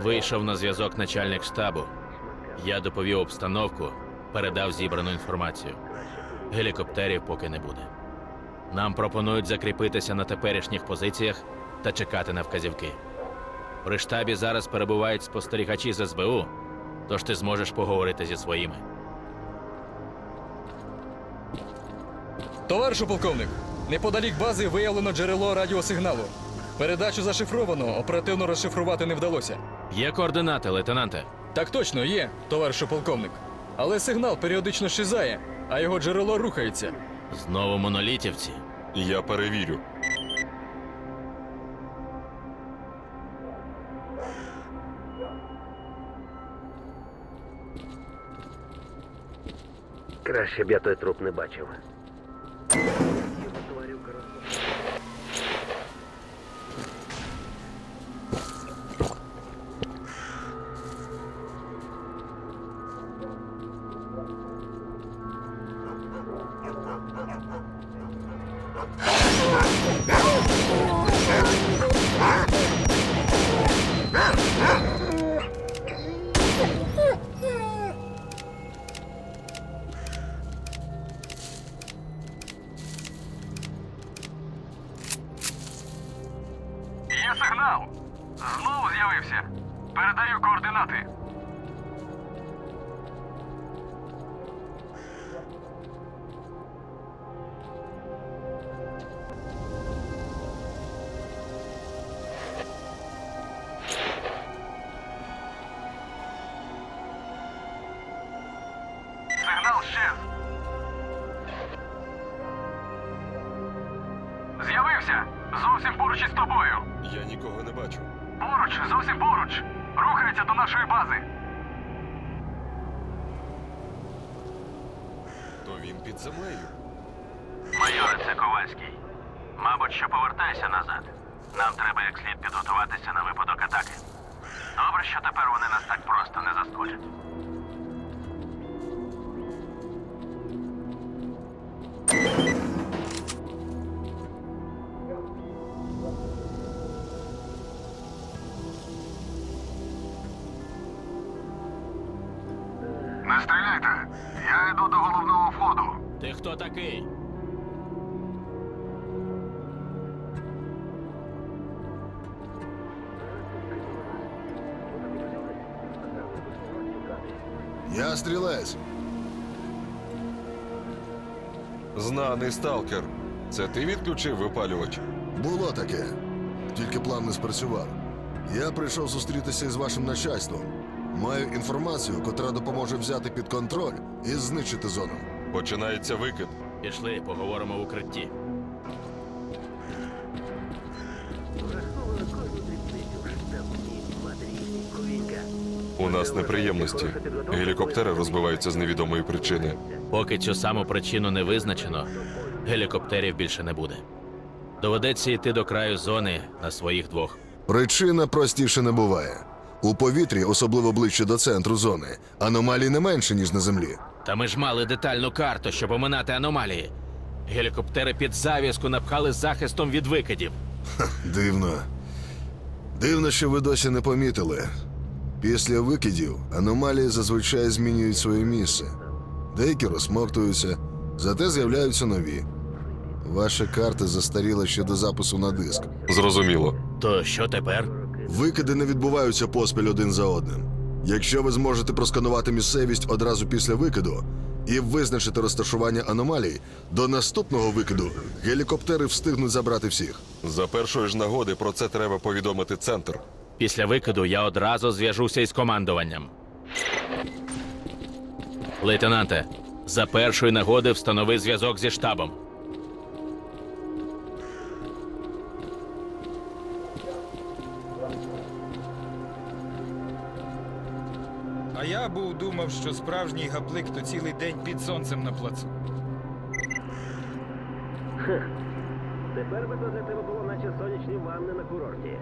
Вийшов на зв'язок начальник штабу. Я доповів обстановку, передав зібрану інформацію. Гелікоптерів поки не буде. Нам пропонують закріпитися на теперішніх позиціях та чекати на вказівки. При штабі зараз перебувають спостерігачі з СБУ, тож ти зможеш поговорити зі своїми. Товаришу полковник, неподалік бази виявлено джерело радіосигналу. Передачу зашифровано, оперативно розшифрувати не вдалося. Є координати, лейтенанте. Так точно є, товаришу полковник. Але сигнал періодично щезає, а його джерело рухається. Знову монолітівці. Я перевірю. Краще б я той труп не бачив. Є сигнал. Знову з'явився. Передаю координати. Зовсім поруч із тобою. Я нікого не бачу. Поруч, зовсім поруч. Рухається до нашої бази. То він під землею. Майоре, це Ковальський. Мабуть, що повертайся назад. Нам треба як слід підготуватися на випадок атаки. Добре, що тепер вони нас так просто не заскочать. Я йду до головного входу. Ти хто такий? Я стрілець. Знаний сталкер. Це ти відключив випалювач? Було таке. Тільки план не спрацював. Я прийшов зустрітися із вашим начальством. Маю інформацію, котра допоможе взяти під контроль і знищити зону. Починається викид. Пішли, поговоримо в укритті. У нас неприємності. Гелікоптери розбиваються з невідомої причини. Поки цю саму причину не визначено, гелікоптерів більше не буде. Доведеться йти до краю зони на своїх двох. Причина простіше не буває. У повітрі, особливо ближче до центру зони, аномалій не менше, ніж на землі. Та ми ж мали детальну карту, щоб оминати аномалії. Гелікоптери під зав'язку напхали захистом від викидів. Дивно. Дивно, що ви досі не помітили. Після викидів аномалії зазвичай змінюють своє місце. Деякі розсмоктуються, зате з'являються нові. Ваша карта застаріла ще до запису на диск. Зрозуміло. То що тепер? Викиди не відбуваються поспіль один за одним. Якщо ви зможете просканувати місцевість одразу після викиду і визначити розташування аномалій, до наступного викиду гелікоптери встигнуть забрати всіх. За першої ж нагоди про це треба повідомити центр. Після викиду я одразу зв'яжуся із командуванням. Лейтенанте, за першої нагоди встанови зв'язок зі штабом. А я був думав, що справжній гаплик то цілий день під сонцем на плацу. Тепер би було наче сонячні ванни на курорті.